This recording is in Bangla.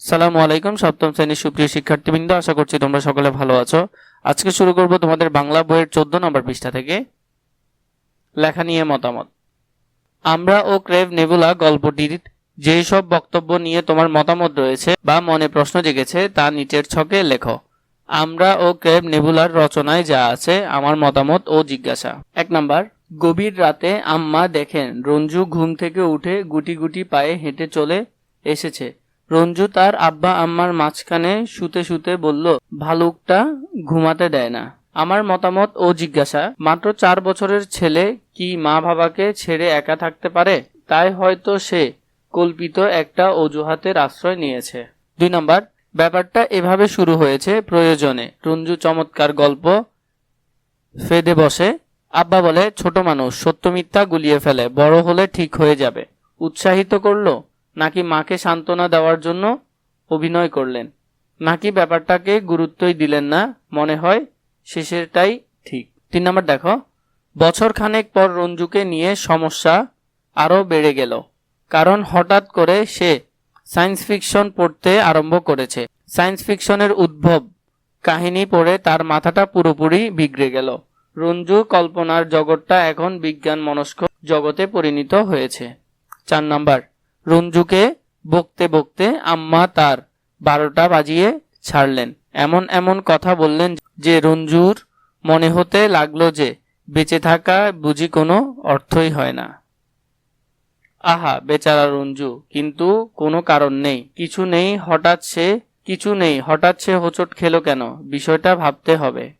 সালামু আলাইকুম, সপ্তম শ্রেণির সুপ্রিয় শিক্ষার্থীবৃন্দ, আশা করছি তোমরা সকলে ভালো আছো। আজকে শুরু করব তোমাদের বাংলা বইয়ের চোদ্দ নম্বর পৃষ্ঠা থেকে। লেখা নিয়ে মতামত। আমরা ও ক্রেভ নেবুলা গল্পটির যেই সব বক্তব্য নিয়ে তোমার মতামত রয়েছে বা মনে প্রশ্ন জেগেছে, তা নিচের ছকে লেখো। আমরা ও ক্রেভ নেবুলার রচনায় যা আছে, আমার মতামত ও জিজ্ঞাসা। এক নাম্বার, গভীর রাতে আম্মা দেখেন রঞ্জু ঘুম থেকে উঠে গুটি গুটি পায়ে হেঁটে চলে এসেছে। রঞ্জু তার আব্বা আম্মার মাঝখানে শুতে শুতে বলল, ভালুকটা ঘুমাতে দেয় না। আমার মতামত ও জিজ্ঞাসা, মাত্র চার বছরের ছেলে কি মা বাবাকে ছেড়ে একা থাকতে পারে? তাই হয়তো সে কল্পিত একটা অজুহাতের আশ্রয় নিয়েছে। দুই নম্বর, ব্যাপারটা এভাবে শুরু হয়েছে প্রয়োজনে। রঞ্জু চমৎকার গল্প ফেদে বসে। আব্বা বলে, ছোট মানুষ, সত্য মিথ্যা গুলিয়ে ফেলে, বড় হলে ঠিক হয়ে যাবে। উৎসাহিত করল নাকি মাকে সান্ত্বনা দেওয়ার জন্য অভিনয় করলেন? নাকি ব্যাপারটাকে গুরুত্বই দিলেন না? মনে হয় শেষেরটাই ঠিক। তিন নম্বর দেখো। বছর খানেক পর রঞ্জুকে নিয়ে সমস্যা আরও বেড়ে গেল। কারণ হঠাৎ করে সে সায়েন্স ফিকশন পড়তে আরম্ভ করেছে। সায়েন্স ফিকশনের উদ্ভব কাহিনী পড়ে তার মাথাটা পুরোপুরি বিগড়ে গেল। রঞ্জু কল্পনার জগৎটা এখন বিজ্ঞান মনস্ক জগতে পরিণত হয়েছে। চার নাম্বার। রঞ্জুকে বকতে বকতে আম্মা তার বারোটা বাজিয়ে ছাড়লেন। এমন এমন কথা বললেন যে রঞ্জুর মনে হতে লাগল যে বেঁচে থাকা বুঝি কোনো অর্থই হয় না। আহা, বেচারা রঞ্জু, কিন্তু কোনো কারণ নেই। কিছু নেই, হঠাৎ সে, কিছু নেই, হঠাৎ সে হোঁচট খেলো কেন? বিষয়টা ভাবতে হবে।